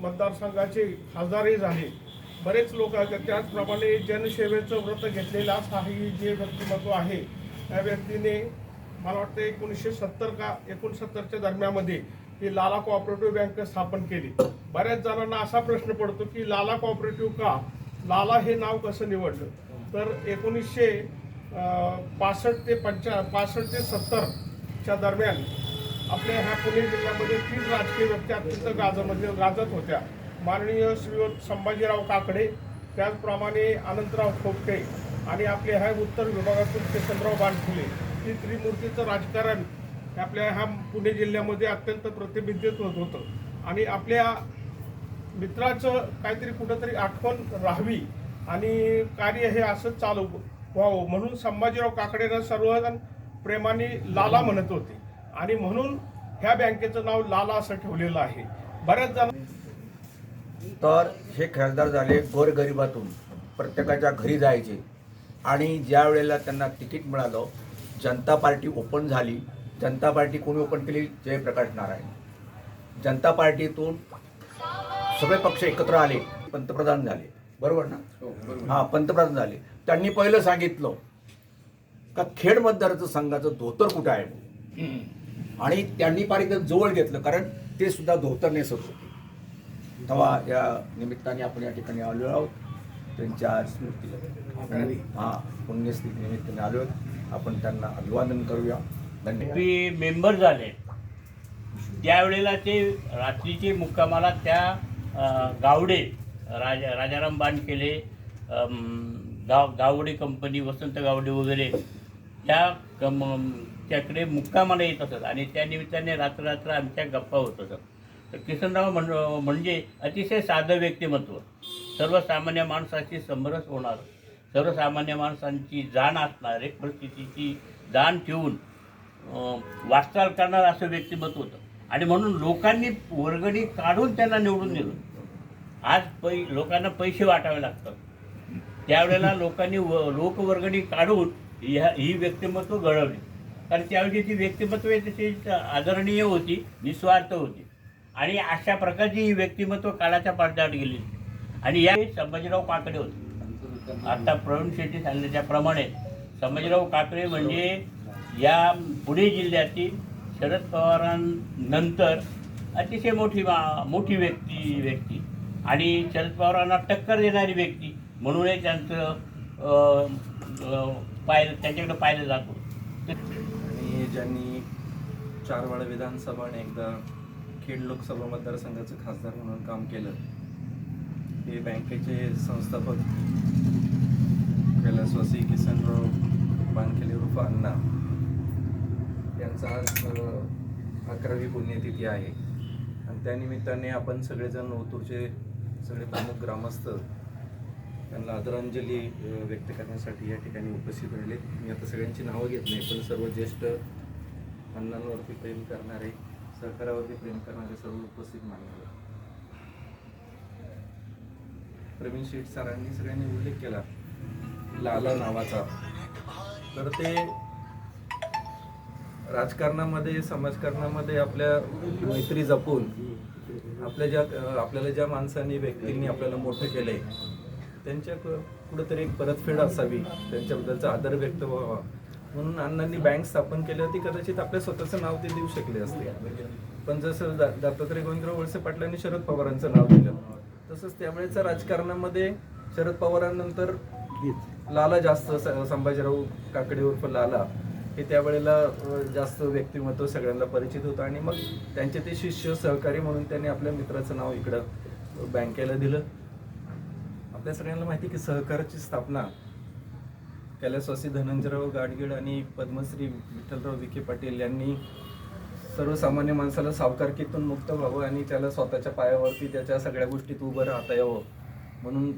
मतदारसंघाचे खासदारही झाले. बरेच लोक त्याचप्रमाणे जनसेवेचं व्रत घेतलेलं असं ही जे व्यक्तिमत्व आहे त्या व्यक्तीने मला वाटतं एकोणीसशे सत्तर का एकोणसत्तरच्या दरम्यामध्ये ही लाला कोऑपरेटिव्ह बँक स्थापन केली. बऱ्याच जणांना असा प्रश्न पडतो की लाला कोऑपरेटिव्ह का? लाला हे नाव कसं निवडलं? तर एकोणीसशे पासष्ट ते पंचा पासष्ट ते सत्तरच्या दरम्यान आपल्या ह्या पुणे जिल्ह्यामध्ये तीन राजकीय व्यक्ती अत्यंत गाज म्हणजे गाजत होत्या. माननीय श्री संभाजीराव काकडे त्याचप्रमाणे अनंतराव खोपटे आणि आपले ह्या उत्तर विभागातून केशवराव बानफुले ही त्रिमूर्तीचं राजकारण आपल्या ह्या पुणे जिल्ह्यामध्ये अत्यंत प्रतिबिंबित होत होतं. आणि आपल्या मित्राचं काहीतरी कुठंतरी आठवण राहावी आणि कार्य हे असं चालू व्हावं म्हणून संभाजीराव काकडेनं सर्वजण प्रेमाने लाला म्हणत होते. आणि म्हणून ह्या बँकेचं नाव लाला असं ठेवलेलं आहे. बऱ्याच जण तर हे खासदार झाले गोरगरिबातून प्रत्येकाच्या घरी जायचे. आणि ज्या वेळेला त्यांना तिकीट मिळालं जनता पार्टी ओपन झाली. जनता पार्टी कोणी ओपन केली? जयप्रकाश नारायण. जनता पार्टीतून सगळे पक्ष एकत्र आले पंतप्रधान झाले. बरोबर ना? हा पंतप्रधान झाले. त्यांनी पहिलं सांगितलं का खेड मतदाराचं संघाचं धोतर कुठं आहे. आणि त्यांनी पार एकदम जवळ घेतलं कारण ते सुद्धा धोतर नेसत होते. तेव्हा या निमित्ताने आपण या ठिकाणी आलो आहोत. त्यांच्या स्मृतीला. हा पुण्यस्थिती निमित्ताने आलो आहोत. आपण त्यांना अभिवादन करूया. धन्यवाद. मेंबर झाले. त्यावेळेला ते रात्रीचे मुक्कामाला त्या गावडे राजा राजाराम बांडकेले गाव गावडे कंपनी वसंत गावडे वगैरे त्या कम त्याकडे मुक्कामाला येत असत. आणि त्या निमित्ताने रात्ररात्र आमच्या गप्पा होत असत. तर किसनराव म्हण म्हणजे अतिशय साधं व्यक्तिमत्व. सर्वसामान्य माणसाशी समरस होणार सर्वसामान्य माणसांची जाण असणारे परिस्थितीची जाण ठेवून वाटचाल करणार असं व्यक्तिमत्व होतं. आणि म्हणून लोकांनी वर्गणी काढून त्यांना निवडून दिलं. आज पै लोकांना पैसे वाटावे लागतात. त्यावेळेला लोकांनी व लोकवर्गणी काढून ह्या ही व्यक्तिमत्व घडवली. कारण त्यावेळी ती व्यक्तिमत्व तशी आदरणीय होती निस्वार्थ होती. आणि अशा प्रकारची ही व्यक्तिमत्व काळाच्या पडद्यावर गेली. आणि या संभाजीराव काकडे होते. आता प्रवीण शेट्टी सांगितल्याप्रमाणे संभाजीराव काकडे म्हणजे या पुणे जिल्ह्यातील शरद पवारांनंतर अतिशय मोठी मा- मोठी व्यक्ती व्यक्ती. आणि शरद पवारांना टक्कर देणारी व्यक्ती म्हणूनही त्यांचं पाहिलं त्यांच्याकडे पाहिलं जातो. ज्यांनी चार वेळा विधानसभा आणि एकदा खेड लोकसभा मतदारसंघाचं खासदार म्हणून काम केलं हे बँकेचे संस्थापक कैलासवासी किसनराव बानखेले रूप अण्णा यांचा आज अकरावी पुण्यतिथी आहे. आणि त्यानिमित्ताने आपण सगळेजण ओतूरचे सगळे प्रमुख ग्रामस्थ त्यांना आदरांजली व्यक्त करण्यासाठी या ठिकाणी उपस्थित राहिले. मी आता सगळ्यांची नावं घेत नाही पण सर्व ज्येष्ठ अण्णांवरती प्रेम करणारे सहकारावरती प्रेम करणारे सर्व उपस्थित मानले प्रवीण शेठ सरांनी सगळ्यांनी उल्लेख केला लाला नावाचा. तर ते राजकारणामध्ये समाजकारणामध्ये आपल्या मैत्री जपून आपल्या ज्या आपल्याला ज्या माणसांनी व्यक्तींनी आपल्याला मोठं केलंय त्यांच्या कुठंतरी एक परतफेड असावी त्यांच्याबद्दलचा आदर व्यक्त व्हावा. म्हणून अण्णांनी बँक स्थापन केली होती कदाचित आपल्या स्वतःचं नाव ते देऊ शकले असते. पण जसं दत्तात्रय गोविंदराव वळसे पाटलांनी शरद पवारांचं नाव दिलं तसंच त्यावेळेच्या राजकारणामध्ये शरद पवारांनंतर लाला जास्त स- संभाजीराव काकडे उर्फ लाला हे त्यावेळेला जास्त व्यक्तिमत्व सगळ्यांना परिचित होतं आणि मग त्यांचे ते शिष्य सहकारी म्हणून त्यांनी आपल्या मित्राचं नाव इकडं बँकेला दिलं. आपल्या सगळ्यांना माहिती की सहकाराची स्थापना कैलासवासी धनंजयराव गाडगीळ आणि पद्मश्री विठ्ठलराव विखे पाटील यांनी सर्वसामान्य माणसाला सावकारकीतून मुक्त व्हावं आणि त्याला स्वतःच्या पायावरती त्याच्या सगळ्या गोष्टीत उभं राहता यावं म्हणून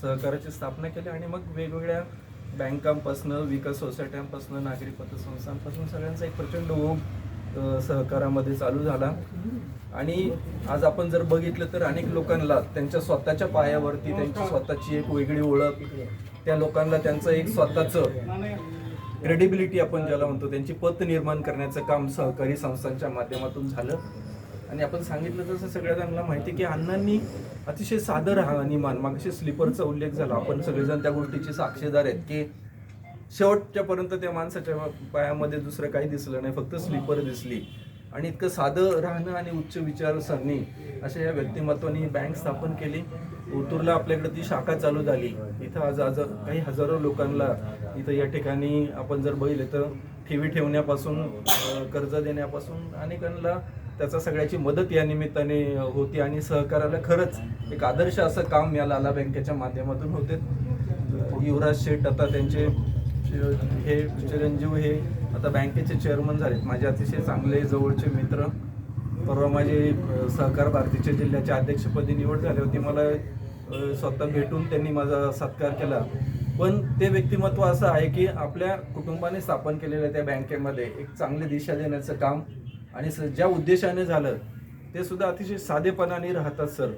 सहकाराची स्थापना केली आणि मग वेगवेगळ्या बँकांपासनं विकास सोसायट्यांपासून नागरी पतसंस्थांपासून सगळ्यांचा एक प्रचंड ओघ सहकारामध्ये चालू झाला. आणि आज आपण जर बघितलं तर अनेक लोकांना त्यांच्या स्वतःच्या पायावरती त्यांची स्वतःची एक वेगळी ओळख त्या लोकांना त्यांचं एक स्वतःचं क्रेडिबिलिटी आपण ज्याला म्हणतो त्यांची पत निर्माण करण्याचं काम सहकारी संस्थांच्या माध्यमातून झालं. आणि आपण सांगितलं तसं सगळ्या जणांना माहिती आहे की अण्णांनी अतिशय सादर राहणीमान मागशी स्लीपरचा उल्लेख झाला. आपण सगळेजण त्या गोष्टीचे साक्षीदार आहेत की शेवटच्या पर्यंत त्या माणसाच्या पायामध्ये दुसरं काही दिसलं नाही फक्त स्लीपर दिसली. आणि इतकं साधं राहणं आणि उच्च विचारसरणी अशा या व्यक्तिमत्वाने बँक स्थापन केली. ओतूरला आपल्याकडे ती शाखा चालू झाली. इथं आज आज काही हजारो लोकांना इथं या ठिकाणी आपण जर बघितलं तर ठेवी ठेवण्यापासून कर्ज देण्यापासून अनेकांना त्याचा सगळ्याची मदत या निमित्ताने होती आणि सहकाराला खरंच एक आदर्श असं काम या लाला बँकेच्या माध्यमातून होते. युवराज शेठ आता त्यांचे हे चिरंजीव हे आता बँकेचे चेअरमन झालेत. माझे अतिशय चांगले जवळचे मित्र. परवा माझे सहकार भारतीच्या जिल्ह्याच्या अध्यक्षपदी निवड झाली होती. मला स्वतः भेटून त्यांनी माझा सत्कार केला. पण ते व्यक्तिमत्व असं आहे की आपल्या कुटुंबाने स्थापन केलेल्या त्या बँकेमध्ये एक चांगली दिशा देण्याचं काम आणि स- ज्या उद्देशाने झालं ते सुद्धा अतिशय साधेपणाने राहतात सर.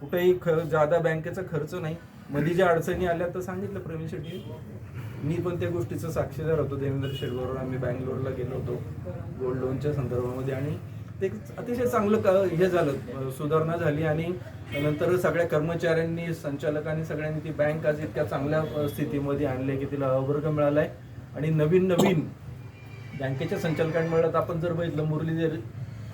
कुठेही ख जादा बँकेचा खर्च नाही. मध्ये ज्या अडचणी आल्या तर सांगितलं प्रवीण शेट्टी. मी पण त्या गोष्टीचा साक्षीदार होतो. देवेंद्र शेटबरोबर आम्ही बँगलोरला गेलो होतो. गोल्ड लोनच्या संदर्भामध्ये. आणि ते अतिशय चांगलं का हे झालं. सुधारणा झाली आणि नंतर सगळ्या कर्मचाऱ्यांनी संचालकांनी सगळ्यांनी ती बँक आज इतक्या चांगल्या स्थितीमध्ये आणली की तिला अवर्ग मिळालाय. आणि नवीन नवीन बँकेच्या संचालकांमुळे आपण जर बघितलं मुरलीधर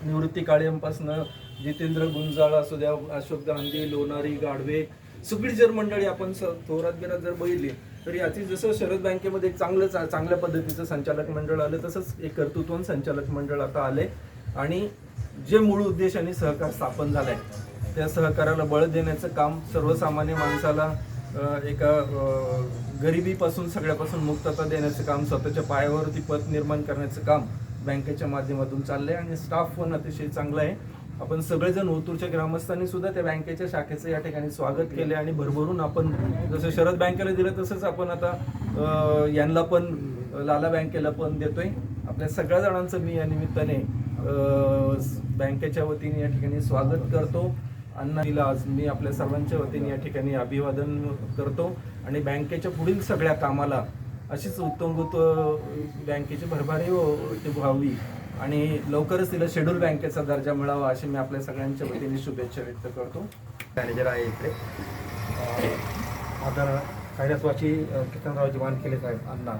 निवृत्ती काळेंपासनं जितेंद्र गुंजाळ असू द्या अशोक गांधी लोणारी गाढवे सुपीड जर मंडळी आपण स- थोरात बिरात जर बघितली तर याची जसं शरद बँकेमध्ये एक चांगलं चा- चांगल्या पद्धतीचं संचालक मंडळ आलं तसंच एक कर्तृत्वन संचालक मंडळ आता आले आणि जे मूळ उद्देशाने सहकार स्थापन झालाय त्या सहकाराला बळ देण्याचं काम सर्वसामान्य माणसाला एका गरिबीपासून सगळ्यापासून मुक्तता देण्याचं काम स्वतःच्या पायावरती पत निर्माण करण्याचं काम बँकेच्या माध्यमातून चाललंय. आणि स्टाफ पण अतिशय चांगला आहे. आपण सगळेजण ओतूरच्या ग्रामस्थांनी सुद्धा त्या बँकेच्या शाखेचं या ठिकाणी स्वागत केले आणि भरभरून आपण जसं शरद बँकेला दिलं तसंच आपण आता यांना पण लाला बँकेला पण देतोय. आपल्या सगळ्या जणांचं मी या निमित्ताने बँकेच्या वतीने या ठिकाणी स्वागत करतो. अण्णाला आज मी आपल्या सर्वांच्या वतीने या ठिकाणी अभिवादन करतो. आणि बँकेच्या पुढील सगळ्या कामाला अशीच उत्तमभूत बँकेची भरभारी व्हावी हो- आणि लवकरच तिला शेड्यूल बँकेचा दर्जा मिळावा अशी मी आपल्या सगळ्यांच्या वतीने शुभेच्छा व्यक्त करतो. मॅनेजर आहे इकडे. आदर कैलासवाची किसनरावजी वानखेले साहेब अण्णा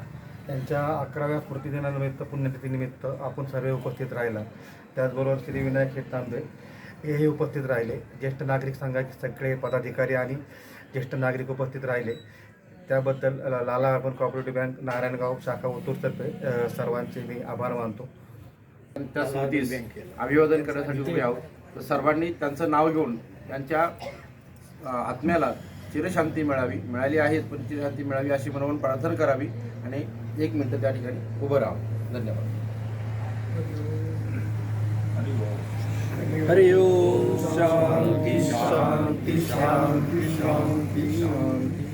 त्यांच्या अकराव्या स्मृतिदिनानिमित्त पुण्यतिथीनिमित्त आपण सर्व उपस्थित राहिला. त्याचबरोबर श्री विनायक शेट्टांबे हेही उपस्थित राहिले. ज्येष्ठ नागरिक संघाचे सगळे पदाधिकारी आणि ज्येष्ठ नागरिक उपस्थित राहिले. त्याबद्दल Lala urban cooperative bank Narayangaon शाखा ओतूरतर्फे सर्वांचे मी आभार मानतो. त्या स्मृतीस अभिवादन करण्यासाठी उभे आहोत. तर सर्वांनी त्यांचं नाव घेऊन त्यांच्या आत्म्याला चिरशांती मिळावी मिळाली आहेच पण चिरशांती मिळावी अशी मनवून प्रार्थना करावी आणि एक मिनिट त्या ठिकाणी उभं राहावं. धन्यवाद. हरि ओम. शांती शांती शांती शांती शांती.